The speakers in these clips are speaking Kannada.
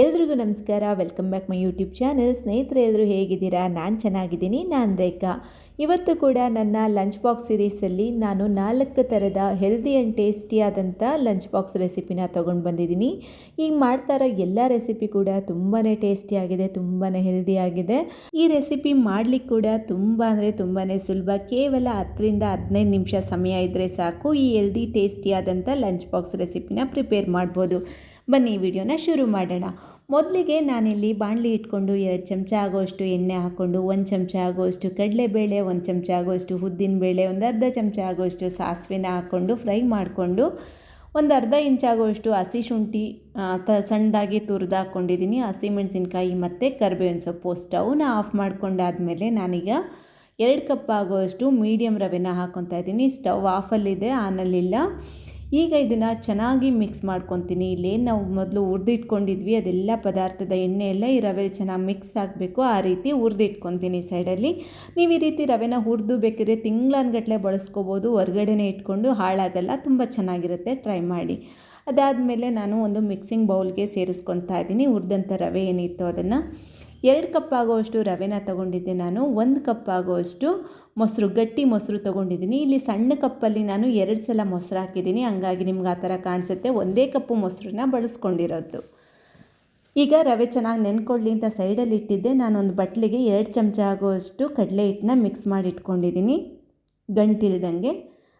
ಎಲ್ರಿಗೂ ನಮಸ್ಕಾರ. Welcome back my YouTube channel ಸ್ನೇಹಿತರೆ ಎಲ್ಲರೂ ಹೇಗಿದ್ದೀರಾ? ನಾನು ಚೆನ್ನಾಗಿದ್ದೀನಿ. ನಾನು ರೇಖಾ. ಇವತ್ತು ಕೂಡ ನನ್ನ ಲಂಚ್ ಬಾಕ್ಸ್ ಸಿರೀಸಲ್ಲಿ ನಾನು ನಾಲ್ಕು ಥರದ ಹೆಲ್ದಿ ಆ್ಯಂಡ್ ಟೇಸ್ಟಿಯಾದಂಥ ಲಂಚ್ ಬಾಕ್ಸ್ ರೆಸಿಪಿನ ತೊಗೊಂಡು ಬಂದಿದ್ದೀನಿ. ಈಗ ಮಾಡ್ತಾ ಇರೋ ಎಲ್ಲ ರೆಸಿಪಿ ಕೂಡ ತುಂಬಾ ಟೇಸ್ಟಿಯಾಗಿದೆ ತುಂಬಾ ಹೆಲ್ದಿಯಾಗಿದೆ ಈ ರೆಸಿಪಿ ಮಾಡಲಿಕ್ಕೆ ಕೂಡ ತುಂಬ ಅಂದರೆ ತುಂಬಾ ಸುಲಭ. ಕೇವಲ ಹತ್ತರಿಂದ ಹದಿನೈದು ನಿಮಿಷ ಸಮಯ ಇದ್ದರೆ ಸಾಕು. ಈ ಹೆಲ್ದಿ ಟೇಸ್ಟಿಯಾದಂಥ ಲಂಚ್ ಬಾಕ್ಸ್ ರೆಸಿಪಿನ ಪ್ರಿಪೇರ್ ಮಾಡ್ಬೋದು. ಬನ್ನಿ ವಿಡಿಯೋನ ಶುರು ಮಾಡೋಣ. ಮೊದಲಿಗೆ ನಾನಿಲ್ಲಿ ಬಾಣಲಿ ಇಟ್ಕೊಂಡು ಎರಡು ಚಮಚ ಆಗೋಷ್ಟು ಎಣ್ಣೆ ಹಾಕ್ಕೊಂಡು ಒಂದು ಚಮಚ ಆಗೋಷ್ಟು ಕಡಲೆಬೇಳೆ, ಒಂದು ಚಮಚ ಆಗೋಷ್ಟು ಉದ್ದಿನಬೇಳೆ ಒಂದು ಅರ್ಧ ಚಮಚ ಆಗೋಷ್ಟು ಸಾಸಿವೆನ ಹಾಕ್ಕೊಂಡು ಫ್ರೈ ಮಾಡಿಕೊಂಡು ಒಂದು ಅರ್ಧ ಇಂಚಾಗುವಷ್ಟು ಹಸಿ ಶುಂಠಿ ತ ಸಣ್ಣದಾಗಿ ತುರಿದು ಹಾಕ್ಕೊಂಡಿದ್ದೀನಿ. ಹಸಿಮೆಣಸಿನ್ಕಾಯಿ ಮತ್ತು ಕರಿಬೇವಿನ ಸೊಪ್ಪು ಸ್ಟವ್ನ ಆಫ್ ಮಾಡ್ಕೊಂಡಾದಮೇಲೆ ನಾನೀಗ ಎರಡು ಕಪ್ ಆಗುವಷ್ಟು ಮೀಡಿಯಮ್ ರವೆನ ಹಾಕ್ಕೊತಾ ಇದ್ದೀನಿ. ಸ್ಟವ್ ಆಫಲ್ಲಿದೆ, ಆನಲ್ಲಿಲ್ಲ. ಈಗ ಇದನ್ನು ಚೆನ್ನಾಗಿ ಮಿಕ್ಸ್ ಮಾಡ್ಕೊತೀನಿ. ಇಲ್ಲೇನು ನಾವು ಮೊದಲು ಹುರಿದಿಟ್ಕೊಂಡಿದ್ವಿ, ಅದೆಲ್ಲ ಪದಾರ್ಥದ ಎಣ್ಣೆ ಎಲ್ಲ ಈ ರವೆ ಚೆನ್ನಾಗಿ ಮಿಕ್ಸ್ ಆಗಬೇಕು, ಆ ರೀತಿ ಹುರಿದಿಟ್ಕೊತೀನಿ ಸೈಡಲ್ಲಿ ನೀವು ಈ ರೀತಿ ರವೆನ ಹುರಿದು ಬೇಕಿದ್ರೆ ತಿಂಗಳನ್ಗಟ್ಲೆ ಬಳಸ್ಕೋಬೋದು. ಹೊರ್ಗಡೆನೇ ಇಟ್ಕೊಂಡು ಹಾಳಾಗಲ್ಲ, ತುಂಬ ಚೆನ್ನಾಗಿರುತ್ತೆ ಟ್ರೈ ಮಾಡಿ. ಅದಾದಮೇಲೆ ನಾನು ಒಂದು ಮಿಕ್ಸಿಂಗ್ ಬೌಲ್ಗೆ ಸೇರಿಸ್ಕೊತಾ ಇದ್ದೀನಿ ಹುರಿದಂಥ ರವೆ ಏನಿತ್ತು ಅದನ್ನು. ಎರಡು ಕಪ್ ಆಗೋವಷ್ಟು ರವೆನ ತಗೊಂಡಿದ್ದೆ ನಾನು, ಒಂದು ಕಪ್ ಆಗೋವಷ್ಟು ಮೊಸರು, ಗಟ್ಟಿ ಮೊಸರು ತೊಗೊಂಡಿದ್ದೀನಿ. ಇಲ್ಲಿ ಸಣ್ಣ ಕಪ್ಪಲ್ಲಿ ನಾನು ಎರಡು ಸಲ ಮೊಸರು ಹಾಕಿದ್ದೀನಿ. ಹಂಗಾಗಿ ನಿಮ್ಗೆ ಆ ಥರ ಕಾಣಿಸುತ್ತೆ. ಒಂದೇ ಕಪ್ಪು ಮೊಸರನ್ನ ಬಳಸ್ಕೊಂಡಿರೋದು. ಈಗ ರವೆ ಚೆನ್ನಾಗಿ ನೆನ್ಕೊಳ್ಳಿ ಅಂತ ಸೈಡಲ್ಲಿ ಇಟ್ಟಿದ್ದೆ. ನಾನೊಂದು ಬಟ್ಲಿಗೆ ಎರಡು ಚಮಚ ಆಗುವಷ್ಟು ಕಡಲೆ ಹಿಟ್ಟನ್ನ ಮಿಕ್ಸ್ ಮಾಡಿ ಇಟ್ಕೊಂಡಿದ್ದೀನಿ. ಗಂಟಿಲ್ದಂಗೆ.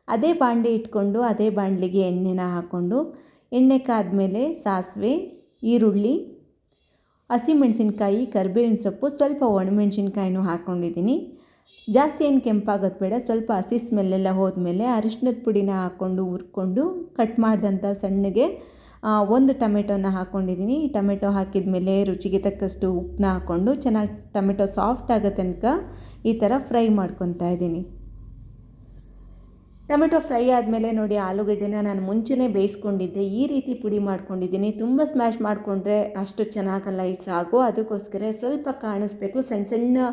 ಅದೇ ಬಾಣಲೆ ಇಟ್ಕೊಂಡು, ಅದೇ ಬಾಣಲೆಗೆ ಎಣ್ಣೆನ ಹಾಕ್ಕೊಂಡು, ಎಣ್ಣೆ ಕಾದ್ಮೇಲೆ ಸಾಸಿವೆ, ಈರುಳ್ಳಿ, ಹಸಿಮೆಣಸಿನ್ಕಾಯಿ, ಕರಿಬೇವಿನ ಸೊಪ್ಪು, ಸ್ವಲ್ಪ ಒಣಮೆಣ್ಸಿನ್ಕಾಯಿನೂ ಹಾಕ್ಕೊಂಡಿದ್ದೀನಿ. ಜಾಸ್ತಿ ಏನು ಕೆಂಪಾಗೋದು ಬೇಡ, ಸ್ವಲ್ಪ ಹಸಿ ಸ್ಮೆಲ್ಲೆಲ್ಲ ಹೋದ್ಮೇಲೆ ಅರಿಶಿನದ ಪುಡಿನ ಹಾಕ್ಕೊಂಡು ಹುರ್ಕೊಂಡು ಕಟ್ ಮಾಡಿದಂಥ ಸಣ್ಣಗೆ ಒಂದು ಟೊಮೆಟೊನ ಹಾಕ್ಕೊಂಡಿದ್ದೀನಿ ಟೊಮೆಟೊ ಹಾಕಿದ ಮೇಲೆ ರುಚಿಗೆ ತಕ್ಕಷ್ಟು ಉಪ್ಪನ್ನ ಹಾಕ್ಕೊಂಡು ಚೆನ್ನಾಗಿ ಟೊಮೆಟೊ ಸಾಫ್ಟ್ ಆಗೋ ತನಕ ಈ ಥರ ಫ್ರೈ ಮಾಡ್ಕೊತಾ ಇದ್ದೀನಿ ಟೊಮೆಟೊ ಫ್ರೈ ಆದಮೇಲೆ ನೋಡಿ ಆಲೂಗಡ್ಡೆನ ನಾನು ಮುಂಚೆನೇ ಬೇಯಿಸ್ಕೊಂಡಿದ್ದೆ. ಈ ರೀತಿ ಪುಡಿ ಮಾಡ್ಕೊಂಡಿದ್ದೀನಿ. ತುಂಬ ಸ್ಮ್ಯಾಶ್ ಮಾಡಿಕೊಂಡ್ರೆ ಅಷ್ಟು ಚೆನ್ನಾಗಲ್ಲ ಈ ಸಾಗು. ಅದಕ್ಕೋಸ್ಕರ ಸ್ವಲ್ಪ ಕಾಣಿಸ್ಬೇಕು. ಸಣ್ಣ ಸಣ್ಣ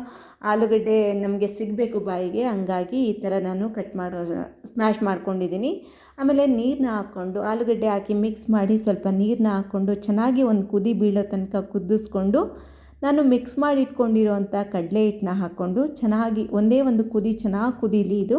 ಆಲೂಗಡ್ಡೆ ನಮಗೆ ಸಿಗಬೇಕು ಬಾಯಿಗೆ. ಹಂಗಾಗಿ ಈ ಥರ ನಾನು ಕಟ್ ಮಾಡೋ ಸ್ಮ್ಯಾಶ್ ಮಾಡ್ಕೊಂಡಿದ್ದೀನಿ. ಆಮೇಲೆ ನೀರನ್ನ ಹಾಕ್ಕೊಂಡು ಆಲೂಗಡ್ಡೆ ಹಾಕಿ ಮಿಕ್ಸ್ ಮಾಡಿ ಸ್ವಲ್ಪ ನೀರನ್ನ ಹಾಕ್ಕೊಂಡು ಚೆನ್ನಾಗಿ ಒಂದು ಕುದಿ ಬೀಳೋ ತನಕ ಕುದಿಸ್ಕೊಂಡು ನಾನು ಮಿಕ್ಸ್ ಮಾಡಿ ಇಟ್ಕೊಂಡಿರೋವಂಥ ಕಡಲೆ ಹಿಟ್ಟನ್ನ ಹಾಕ್ಕೊಂಡು ಚೆನ್ನಾಗಿ ಒಂದೇ ಒಂದು ಕುದಿ, ಚೆನ್ನಾಗಿ ಕುದೀಲಿ ಇದು.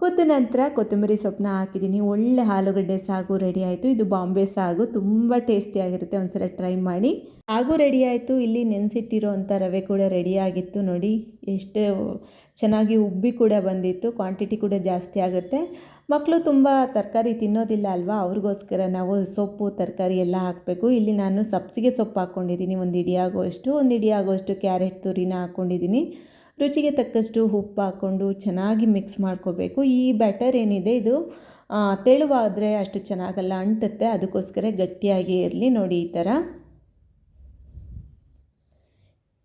ಕುದ್ದ ನಂತರ ಕೊತ್ತಂಬರಿ ಸೊಪ್ಪನ್ನ ಹಾಕಿದ್ದೀನಿ. ಒಳ್ಳೆ ಆಲೂಗಡ್ಡೆ ಸಾಗು ರೆಡಿ ಆಯಿತು. ಇದು ಬಾಂಬೆ ಸಾಗು. ತುಂಬ ಟೇಸ್ಟಿಯಾಗಿರುತ್ತೆ ಒಂದ್ಸಲ ಟ್ರೈ ಮಾಡಿ. ಸಾಗು ರೆಡಿ ಆಯಿತು. ಇಲ್ಲಿ ನೆನೆಸಿಟ್ಟಿರೋ ಅಂಥ ರವೆ ಕೂಡ ರೆಡಿ ಆಗಿತ್ತು ನೋಡಿ. ಎಷ್ಟು ಚೆನ್ನಾಗಿ ಉಬ್ಬಿ ಕೂಡ ಬಂದಿತ್ತು. ಕ್ವಾಂಟಿಟಿ ಕೂಡ ಜಾಸ್ತಿ ಆಗುತ್ತೆ. ಮಕ್ಕಳು ತುಂಬ ತರಕಾರಿ ತಿನ್ನೋದಿಲ್ಲ ಅಲ್ವಾ? ಅವ್ರಿಗೋಸ್ಕರ ನಾವು ಸೊಪ್ಪು, ತರಕಾರಿ ಎಲ್ಲ ಹಾಕಬೇಕು. ಇಲ್ಲಿ ನಾನು ಸಬ್ಸಿಗೆ ಸೊಪ್ಪು ಹಾಕ್ಕೊಂಡಿದ್ದೀನಿ ಒಂದು ಇಡಿಯಾಗುವಷ್ಟು ಒಂದು ಇಡಿಯಾಗುವಷ್ಟು ಕ್ಯಾರೆಟ್ ತುರಿನ ಹಾಕ್ಕೊಂಡಿದ್ದೀನಿ ರುಚಿಗೆ ತಕ್ಕಷ್ಟು ಉಪ್ಪು ಹಾಕ್ಕೊಂಡು ಚೆನ್ನಾಗಿ ಮಿಕ್ಸ್ ಮಾಡ್ಕೋಬೇಕು. ಈ ಬ್ಯಾಟರ್ ಏನಿದೆ ಇದು ತೆಳುವಾದರೆ ಅಷ್ಟು ಚೆನ್ನಾಗಲ್ಲ ಅಂಟುತ್ತೆ. ಅದಕ್ಕೋಸ್ಕರ ಗಟ್ಟಿಯಾಗಿ ಇರಲಿ ನೋಡಿ ಈ ಥರ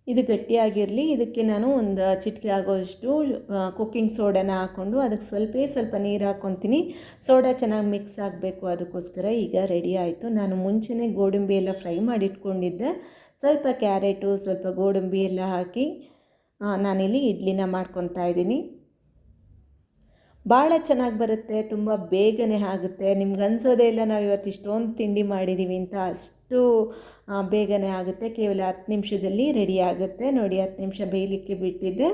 ಇದು ಗಟ್ಟಿಯಾಗಿರಲಿ ಇದಕ್ಕೆ ನಾನು ಒಂದು ಚಿಟಿಕೆ ಆಗೋಷ್ಟು ಕುಕ್ಕಿಂಗ್ ಸೋಡಾನ ಹಾಕ್ಕೊಂಡು ಅದಕ್ಕೆ ಸ್ವಲ್ಪ ಸ್ವಲ್ಪ ನೀರು ಹಾಕ್ಕೊತೀನಿ. ಸೋಡಾ ಚೆನ್ನಾಗಿ ಮಿಕ್ಸ್ ಆಗಬೇಕು. ಅದಕ್ಕೋಸ್ಕರ ಈಗ ರೆಡಿ ಆಯಿತು. ನಾನು ಮುಂಚೆನೇ ಗೋಡಂಬಿ ಎಲ್ಲ ಫ್ರೈ ಮಾಡಿ ಇಟ್ಕೊಂಡಿದ್ದೆ ಸ್ವಲ್ಪ ಕ್ಯಾರೆಟು ಸ್ವಲ್ಪ ಗೋಡಂಬಿ ಎಲ್ಲ ಹಾಕಿ ನಾನಿಲ್ಲಿ ಇಡ್ಲಿನ ಮಾಡ್ಕೊತಾ ಇದ್ದೀನಿ. ಭಾಳ ಚೆನ್ನಾಗಿ ಬರುತ್ತೆ, ತುಂಬ ಬೇಗನೆ ಆಗುತ್ತೆ. ನಿಮ್ಗೆ ಅನ್ಸೋದೇ ಇಲ್ಲ, ನಾವು ಇವತ್ತು ಇಷ್ಟೊಂದು ತಿಂಡಿ ಮಾಡಿದ್ದೀವಿ ಅಂತ ಅಷ್ಟು ಬೇಗನೆ ಆಗುತ್ತೆ. ಕೇವಲ ಹತ್ತು ನಿಮಿಷದಲ್ಲಿ ರೆಡಿ ಆಗುತ್ತೆ. ನೋಡಿ ಹತ್ತು ನಿಮಿಷ ಬೇಯಲಿಕ್ಕೆ ಬಿಟ್ಟಿದ್ದೆ.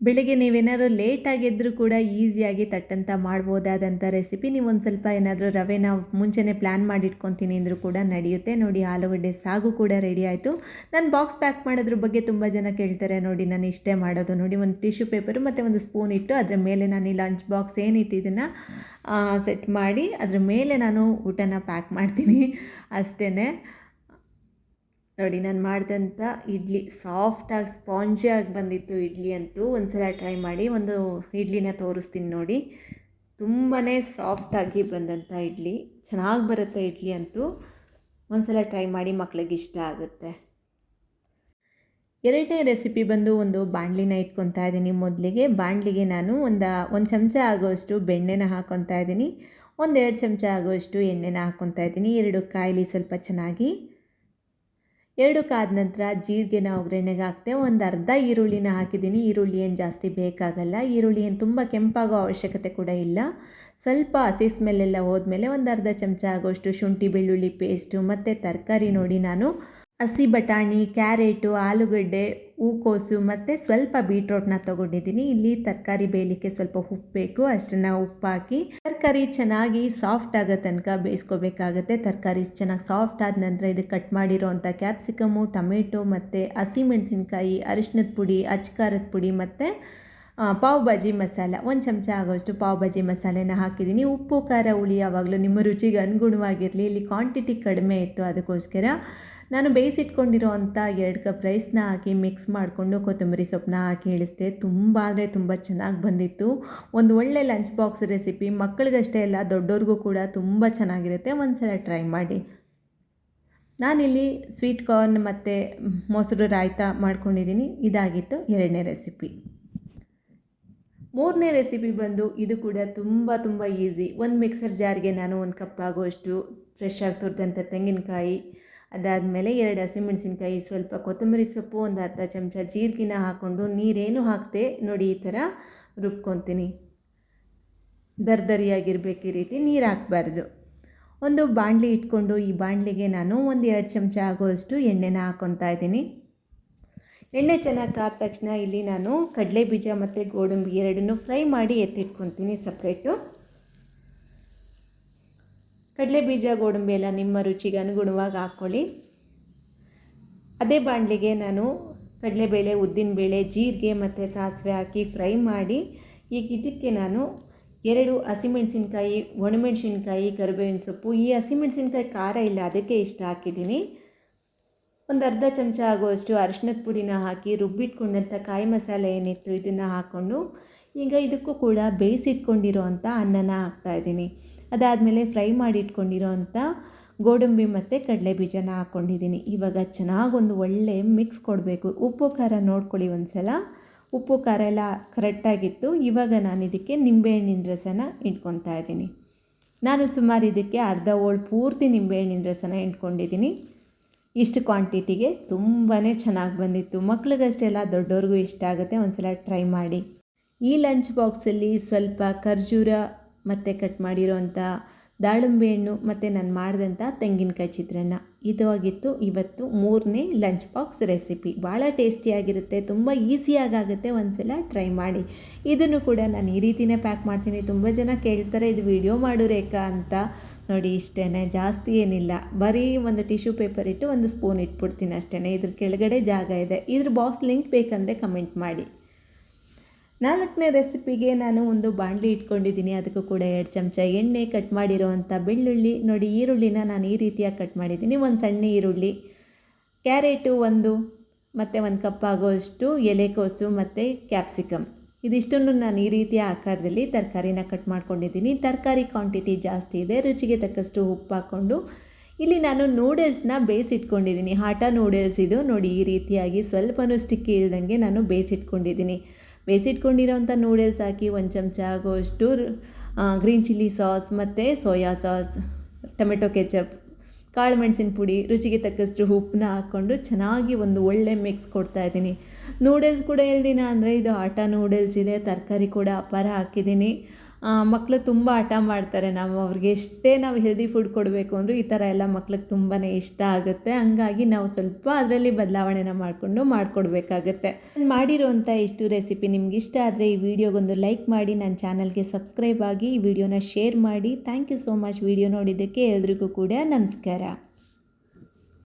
ಬೆಳಿಗ್ಗೆ ನೀವೇನಾದ್ರು ಲೇಟಾಗಿದ್ದರೂ ಕೂಡ ಈಸಿಯಾಗಿ ತಟ್ಟಂತ ಮಾಡ್ಬೋದಾದಂಥ ರೆಸಿಪಿ ನೀವು ಒಂದು ಸ್ವಲ್ಪ ಏನಾದರೂ ರವೆನ ಮುಂಚೆನೇ ಪ್ಲ್ಯಾನ್ ಮಾಡಿ ಇಟ್ಕೊತೀನಿ ಅಂದರೂ ಕೂಡ ನಡೆಯುತ್ತೆ. ನೋಡಿ, ಆಲೂಗಡ್ಡೆ ಸಾಗು ಕೂಡ ರೆಡಿ ಆಯಿತು. ನಾನು ಬಾಕ್ಸ್ ಪ್ಯಾಕ್ ಮಾಡೋದ್ರ ಬಗ್ಗೆ ತುಂಬ ಜನ ಕೇಳ್ತಾರೆ. ನೋಡಿ, ನಾನು ಇಷ್ಟೇ ಮಾಡೋದು. ನೋಡಿ, ಒಂದು ಟಿಶ್ಯೂ ಪೇಪರು ಮತ್ತು ಒಂದು ಸ್ಪೂನ್ ಇಟ್ಟು ಅದರ ಮೇಲೆ ನಾನು ಈ ಲಂಚ್ ಬಾಕ್ಸ್ ಏನಿತ್ತು ಇದನ್ನು ಸೆಟ್ ಮಾಡಿ ಅದ್ರ ಮೇಲೆ ನಾನು ಊಟನ ಪ್ಯಾಕ್ ಮಾಡ್ತೀನಿ. ಅಷ್ಟೇ ನೋಡಿ, ನಾನು ಮಾಡಿದಂಥ ಇಡ್ಲಿ ಸಾಫ್ಟಾಗಿ ಸ್ಪಾಂಜಿಯಾಗಿ ಬಂದಿತ್ತು ಇಡ್ಲಿ ಅಂತೂ ಒಂದು ಸಲ ಟ್ರೈ ಮಾಡಿ ಒಂದು ಇಡ್ಲಿನ ತೋರಿಸ್ತೀನಿ ನೋಡಿ. ತುಂಬಾ ಸಾಫ್ಟಾಗಿ ಬಂದಂಥ ಇಡ್ಲಿ, ಚೆನ್ನಾಗಿ ಬರುತ್ತೆ ಇಡ್ಲಿ ಅಂತೂ. ಒಂದು ಸಲ ಟ್ರೈ ಮಾಡಿ ಮಕ್ಳಿಗೆ ಇಷ್ಟ ಆಗುತ್ತೆ. ಎರಡನೇ ರೆಸಿಪಿ ಬಂದು ಒಂದು ಬಾಣಲಿನ ಇಟ್ಕೊತಾ ಇದ್ದೀನಿ ಮೊದಲಿಗೆ. ಬಾಣಲಿಗೆ ನಾನು ಒಂದು ಒಂದು ಚಮಚ ಆಗೋಷ್ಟು ಬೆಣ್ಣೆನ ಹಾಕ್ಕೊತಾ ಇದ್ದೀನಿ ಒಂದೆರಡು ಚಮಚ ಆಗೋಷ್ಟು ಎಣ್ಣೆನ ಹಾಕ್ಕೊತಾ ಇದ್ದೀನಿ ಎರಡು ಕಾಯಿಲಿ ಸ್ವಲ್ಪ ಚೆನ್ನಾಗಿ. ಎರಡು ಕಾದ ನಂತರ ಜೀರಿಗೆನ ಒಗ್ಗರಣೆಗೆ ಹಾಕ್ತೆ, ಒಂದು ಅರ್ಧ ಈರುಳ್ಳಿನ ಹಾಕಿದ್ದೀನಿ. ಈರುಳ್ಳಿ ಏನು ಜಾಸ್ತಿ ಬೇಕಾಗಲ್ಲ. ಈರುಳ್ಳಿ ಏನು ತುಂಬ ಕೆಂಪಾಗೋ ಅವಶ್ಯಕತೆ ಕೂಡ ಇಲ್ಲ. ಸ್ವಲ್ಪ ಹಸಿ ಸ್ಮೆಲ್ಲೆಲ್ಲ ಹೋದ್ಮೇಲೆ ಒಂದು ಅರ್ಧ ಚಮಚ ಆಗೋಷ್ಟು ಶುಂಠಿ ಬೆಳ್ಳುಳ್ಳಿ ಪೇಸ್ಟು ಮತ್ತು ತರಕಾರಿ ನೋಡಿ ನಾನು. ಹಸಿ ಬಟಾಣಿ, ಕ್ಯಾರೆಟು, ಆಲೂಗಡ್ಡೆ, ಹೂಕೋಸು ಮತ್ತು ಸ್ವಲ್ಪ ಬೀಟ್ರೋಟ್ನ ತೊಗೊಂಡಿದ್ದೀನಿ. ಇಲ್ಲಿ ತರಕಾರಿ ಬೇಯಲಿಕ್ಕೆ ಸ್ವಲ್ಪ ಉಪ್ಪು ಬೇಕು. ಅಷ್ಟನ್ನು ಉಪ್ಪಾಕಿ ತರಕಾರಿ ಚೆನ್ನಾಗಿ ಸಾಫ್ಟ್ ಆಗೋ ತನಕ ಬೇಯಿಸ್ಕೋಬೇಕಾಗತ್ತೆ. ತರಕಾರಿ ಚೆನ್ನಾಗಿ ಸಾಫ್ಟ್ ಆದ ನಂತರ ಇದು ಕಟ್ ಮಾಡಿರೋ ಅಂಥ ಕ್ಯಾಪ್ಸಿಕಮು, ಟೊಮೆಟೊ ಮತ್ತು ಹಸಿಮೆಣಸಿನ್ಕಾಯಿ ಅರಿಶಿನದ ಪುಡಿ ಅಚ್ಕಾರದ ಪುಡಿ ಮತ್ತು ಪಾವ್ ಭಾಜಿ ಮಸಾಲ. ಒಂದು ಚಮಚ ಆಗೋಷ್ಟು ಪಾವ್ ಭಾಜಿ ಮಸಾಲೆನ ಹಾಕಿದ್ದೀನಿ. ಉಪ್ಪು, ಖಾರ ಹುಳಿ ಯಾವಾಗಲೂ ನಿಮ್ಮ ರುಚಿಗೆ ಅನುಗುಣವಾಗಿರಲಿ. ಇಲ್ಲಿ ಕ್ವಾಂಟಿಟಿ ಕಡಿಮೆ ಇತ್ತು ಅದಕ್ಕೋಸ್ಕರ ನಾನು ಬೇಯಿಸಿಟ್ಕೊಂಡಿರೋ ಅಂಥ ಎರಡು ಕಪ್ ರೈಸ್ನ ಹಾಕಿ ಮಿಕ್ಸ್ ಮಾಡಿಕೊಂಡು ಕೊತ್ತಂಬರಿ ಸೊಪ್ಪನ್ನ ಹಾಕಿ ಇಳಿಸಿದೆ ತುಂಬ ಅಂದರೆ ತುಂಬ ಚೆನ್ನಾಗಿ ಬಂದಿತ್ತು. ಒಂದು ಒಳ್ಳೆ ಲಂಚ್ ಬಾಕ್ಸ್ ರೆಸಿಪಿ. ಮಕ್ಕಳಿಗಷ್ಟೇ ಅಲ್ಲ, ದೊಡ್ಡವ್ರಿಗೂ ಕೂಡ ತುಂಬ ಚೆನ್ನಾಗಿರುತ್ತೆ. ಒಂದು ಸಲ ಟ್ರೈ ಮಾಡಿ. ನಾನಿಲ್ಲಿ ಸ್ವೀಟ್ ಕಾರ್ನ್ ಮತ್ತು ಮೊಸರು ರಾಯ್ತ ಮಾಡ್ಕೊಂಡಿದ್ದೀನಿ. ಇದಾಗಿತ್ತು ಎರಡನೇ ರೆಸಿಪಿ. ಮೂರನೇ ರೆಸಿಪಿ ಬಂದು ಇದು ಕೂಡ ತುಂಬ ತುಂಬ ಈಸಿ. ಒಂದು ಮಿಕ್ಸರ್ ಜಾರ್ಗೆ ನಾನು ಒಂದು ಕಪ್ ಆಗುವಷ್ಟು ಫ್ರೆಶ್ ಆಗಿ ತುರಿದಂಥ ತೆಂಗಿನಕಾಯಿ ಅದಾದಮೇಲೆ ಎರಡು ಹಸಿಮೆಣಸಿನ್ಕಾಯಿ, ಸ್ವಲ್ಪ ಕೊತ್ತಂಬರಿ ಸೊಪ್ಪು, ಒಂದು ಅರ್ಧ ಚಮಚ ಜೀರಿಗೆನ ಹಾಕ್ಕೊಂಡು ನೀರೇನು ಹಾಕ್ತೆ ನೋಡಿ ಈ ಥರ ರುಬ್ಕೊತೀನಿ. ದರ್ದರಿಯಾಗಿರ್ಬೇಕು ಈ ರೀತಿ ನೀರು ಹಾಕಬಾರ್ದು. ಒಂದು ಬಾಣಲಿ ಇಟ್ಕೊಂಡು ಈ ಬಾಣಲಿಗೆ ನಾನು ಒಂದು ಎರಡು ಚಮಚ ಆಗುವಷ್ಟು ಎಣ್ಣೆನ ಹಾಕ್ಕೊತಾ ಇದ್ದೀನಿ. ಎಣ್ಣೆ ಚೆನ್ನಾಗಿ ಕಾದ ತಕ್ಷಣ ಇಲ್ಲಿ ನಾನು ಕಡಲೆ ಬೀಜ ಮತ್ತು ಗೋಡಂಬಿ ಎರಡನ್ನೂ ಫ್ರೈ ಮಾಡಿ ಎತ್ತಿಟ್ಕೊತೀನಿ ಸಪ್ರೇಟು. ಕಡಲೆ ಬೀಜ, ಗೋಡಂಬಿ ಎಲ್ಲ ನಿಮ್ಮ ರುಚಿಗೆ ಅನುಗುಣವಾಗಿ ಹಾಕ್ಕೊಳ್ಳಿ. ಅದೇ ಬಾಣಲಿಗೆ ನಾನು ಕಡಲೆಬೇಳೆ ಉದ್ದಿನಬೇಳೆ ಜೀರಿಗೆ ಮತ್ತು ಸಾಸಿವೆ ಹಾಕಿ ಫ್ರೈ ಮಾಡಿ ಈಗ ಇದಕ್ಕೆ ನಾನು ಎರಡು ಹಸಿಮೆಣಸಿನ್ಕಾಯಿ, ಒಣಮೆಣಸಿನ್ಕಾಯಿ, ಕರಿಬೇವಿನ ಸೊಪ್ಪು, ಈ ಹಸಿಮೆಣಸಿನ್ಕಾಯಿ ಖಾರ ಇಲ್ಲ, ಅದಕ್ಕೆ ಇಷ್ಟ ಹಾಕಿದ್ದೀನಿ. ಒಂದು ಅರ್ಧ ಚಮಚ ಆಗುವಷ್ಟು ಅರಿಶಿನದ ಪುಡಿನ ಹಾಕಿ ರುಬ್ಬಿಟ್ಕೊಂಡಂಥ ಕಾಯಿ ಮಸಾಲೆ ಏನಿತ್ತು ಇದನ್ನು ಹಾಕ್ಕೊಂಡು, ಈಗ ಇದಕ್ಕೂ ಕೂಡ ಬೇಯಿಸಿಟ್ಕೊಂಡಿರೋ ಅಂಥ ಅನ್ನನ ಹಾಕ್ತಾಯಿದ್ದೀನಿ ಅದಾದಮೇಲೆ ಫ್ರೈ ಮಾಡಿ ಇಟ್ಕೊಂಡಿರೋ ಗೋಡಂಬಿ ಮತ್ತು ಕಡಲೆ ಬೀಜನ ಹಾಕ್ಕೊಂಡಿದ್ದೀನಿ. ಇವಾಗ ಚೆನ್ನಾಗಿ ಒಂದು ಒಳ್ಳೆ ಮಿಕ್ಸ್ ಕೊಡಬೇಕು. ಉಪ್ಪು, ಖಾರ ನೋಡ್ಕೊಳ್ಳಿ ಒಂದು ಸಲ ಉಪ್ಪು, ಖಾರ ಎಲ್ಲ ಕರೆಕ್ಟಾಗಿತ್ತು ಇವಾಗ ನಾನು ಇದಕ್ಕೆ ನಿಂಬೆಹಣ್ಣಿನ ರಸನ ಇಟ್ಕೊತಾ ಇದ್ದೀನಿ. ನಾನು ಸುಮಾರು ಇದಕ್ಕೆ ಅರ್ಧ ಓಳ್ ಪೂರ್ತಿ ನಿಂಬೆಹಣ್ಣಿನ ರಸನ ಇಟ್ಕೊಂಡಿದ್ದೀನಿ. ಇಷ್ಟು ಕ್ವಾಂಟಿಟಿಗೆ ತುಂಬಾ ಚೆನ್ನಾಗಿ ಬಂದಿತ್ತು. ಮಕ್ಳಿಗಷ್ಟೆಲ್ಲ ದೊಡ್ಡವ್ರಿಗೂ ಇಷ್ಟ ಆಗುತ್ತೆ. ಒಂದು ಸಲ ಟ್ರೈ ಮಾಡಿ. ಈ ಲಂಚ್ ಬಾಕ್ಸಲ್ಲಿ ಸ್ವಲ್ಪ ಖರ್ಜೂರ ಮತ್ತು ಕಟ್ ಮಾಡಿರೋಂಥ ದಾಳಿಂಬೆ ಹಣ್ಣು ಮತ್ತು ನಾನು ಮಾಡಿದಂಥ ತೆಂಗಿನಕಾಯಿ ಚಿತ್ರಾನ್ನ. ಇದಾಗಿತ್ತು ಇವತ್ತು ಮೂರನೇ ಲಂಚ್ ಬಾಕ್ಸ್ ರೆಸಿಪಿ ಭಾಳ ಟೇಸ್ಟಿಯಾಗಿರುತ್ತೆ ತುಂಬ ಈಸಿಯಾಗುತ್ತೆ ಒಂದು ಸಲ ಟ್ರೈ ಮಾಡಿ. ಇದನ್ನು ಕೂಡ ನಾನು ಈ ರೀತಿಯೇ ಪ್ಯಾಕ್ ಮಾಡ್ತೀನಿ. ತುಂಬ ಜನ ಕೇಳ್ತಾರೆ, ಇದು ವಿಡಿಯೋ ಮಾಡು ಅಂತ. ನೋಡಿ ಇಷ್ಟೇ ಜಾಸ್ತಿ ಏನಿಲ್ಲ. ಬರೀ ಒಂದು ಟಿಶ್ಯೂ ಪೇಪರ್ ಇಟ್ಟು ಒಂದು ಸ್ಪೂನ್ ಇಟ್ಬಿಡ್ತೀನಿ ಅಷ್ಟೇ ಇದ್ರ ಕೆಳಗಡೆ ಜಾಗ ಇದೆ. ಇದ್ರ ಬಾಕ್ಸ್ ಲಿಂಕ್ ಬೇಕಂದರೆ ಕಮೆಂಟ್ ಮಾಡಿ. ನಾಲ್ಕನೇ ರೆಸಿಪಿಗೆ ನಾನು ಒಂದು ಬಾಣಲಿ ಇಟ್ಕೊಂಡಿದ್ದೀನಿ. ಅದಕ್ಕೂ ಕೂಡ ಎರಡು ಚಮಚ ಎಣ್ಣೆ ಕಟ್ ಮಾಡಿರೋವಂಥ ಬೆಳ್ಳುಳ್ಳಿ. ನೋಡಿ, ಈರುಳ್ಳಿನ ನಾನು ಈ ರೀತಿಯಾಗಿ ಕಟ್ ಮಾಡಿದ್ದೀನಿ. ಒಂದು ಸಣ್ಣ ಈರುಳ್ಳಿ, ಕ್ಯಾರೆಟು ಒಂದು, ಮತ್ತು ಒಂದು ಕಪ್ ಆಗೋಷ್ಟು ಎಲೆಕೋಸು ಮತ್ತು ಕ್ಯಾಪ್ಸಿಕಮ್. ಇದಿಷ್ಟನ್ನು ನಾನು ಈ ರೀತಿಯ ಆಕಾರದಲ್ಲಿ ತರಕಾರಿನ ಕಟ್ ಮಾಡ್ಕೊಂಡಿದ್ದೀನಿ. ತರಕಾರಿ ಕ್ವಾಂಟಿಟಿ ಜಾಸ್ತಿ ಇದೆ. ರುಚಿಗೆ ತಕ್ಕಷ್ಟು ಉಪ್ಪು ಹಾಕ್ಕೊಂಡು ಇಲ್ಲಿ ನಾನು ನೂಡಲ್ಸ್ನ ಬೇಯಿಸಿಟ್ಕೊಂಡಿದ್ದೀನಿ ಹಾಟ ನೂಡಲ್ಸ್ ಇದು. ನೋಡಿ, ಈ ರೀತಿಯಾಗಿ ಸ್ವಲ್ಪನೂ ಸ್ಟಿಕ್ಕಿ ಇಲ್ದಂಗೆ ನಾನು ಬೇಯಿಸಿಟ್ಕೊಂಡಿದ್ದೀನಿ ಬೇಯಿಸಿಟ್ಕೊಂಡಿರೋಂಥ ನೂಡಲ್ಸ್ ಹಾಕಿ ಒಂದು ಚಮಚ ಆಗೋಷ್ಟು ಗ್ರೀನ್ ಚಿಲ್ಲಿ ಸಾಸ್ ಮತ್ತು ಸೋಯಾ ಸಾಸ್ ಟೊಮೆಟೊ ಕೆಚಪ್ ಕಾಳು ಮೆಣಸಿನ ಪುಡಿ, ರುಚಿಗೆ ತಕ್ಕಷ್ಟು ಉಪ್ಪನ್ನ ಹಾಕ್ಕೊಂಡು ಚೆನ್ನಾಗಿ ಒಂದು ಒಳ್ಳೆ ಮಿಕ್ಸ್ ಕೊಡ್ತಾ ಇದ್ದೀನಿ. ನೂಡಲ್ಸ್ ಕೂಡ ಹೇಳ್ದಿನ ಅಂದರೆ ಇದು ಆಟ ನೂಡಲ್ಸ್ ಇದೆ, ತರಕಾರಿ ಕೂಡ ಅಪಾರ ಹಾಕಿದ್ದೀನಿ. ಮಕ್ಕಳು ತುಂಬ ಹಠ ಮಾಡ್ತಾರೆ. ನಾವು ಅವ್ರಿಗೆ ಎಷ್ಟೇ ನಾವು ಹೆಲ್ದಿ ಫುಡ್ ಕೊಡಬೇಕು ಅಂದರೂ ಈ ಥರ ಎಲ್ಲ ಮಕ್ಳಿಗೆ ತುಂಬಾ ಇಷ್ಟ ಆಗುತ್ತೆ. ಹಂಗಾಗಿ ನಾವು ಸ್ವಲ್ಪ ಅದರಲ್ಲಿ ಬದಲಾವಣೆನ ಮಾಡಿಕೊಂಡು ಮಾಡಿಕೊಡ್ಬೇಕಾಗತ್ತೆ. ಮಾಡಿರುವಂಥ ಇಷ್ಟು ರೆಸಿಪಿ ನಿಮ್ಗೆ ಇಷ್ಟ ಆದರೆ ಈ ವಿಡಿಯೋಗೊಂದು ಲೈಕ್ ಮಾಡಿ, ನನ್ನ ಚಾನಲ್ಗೆ ಸಬ್ಸ್ಕ್ರೈಬ್ ಆಗಿ ಈ ವಿಡಿಯೋನ ಶೇರ್ ಮಾಡಿ. Thank you so much video ನೋಡಿದ್ದಕ್ಕೆ ಎಲ್ರಿಗೂ ಕೂಡ ನಮಸ್ಕಾರ.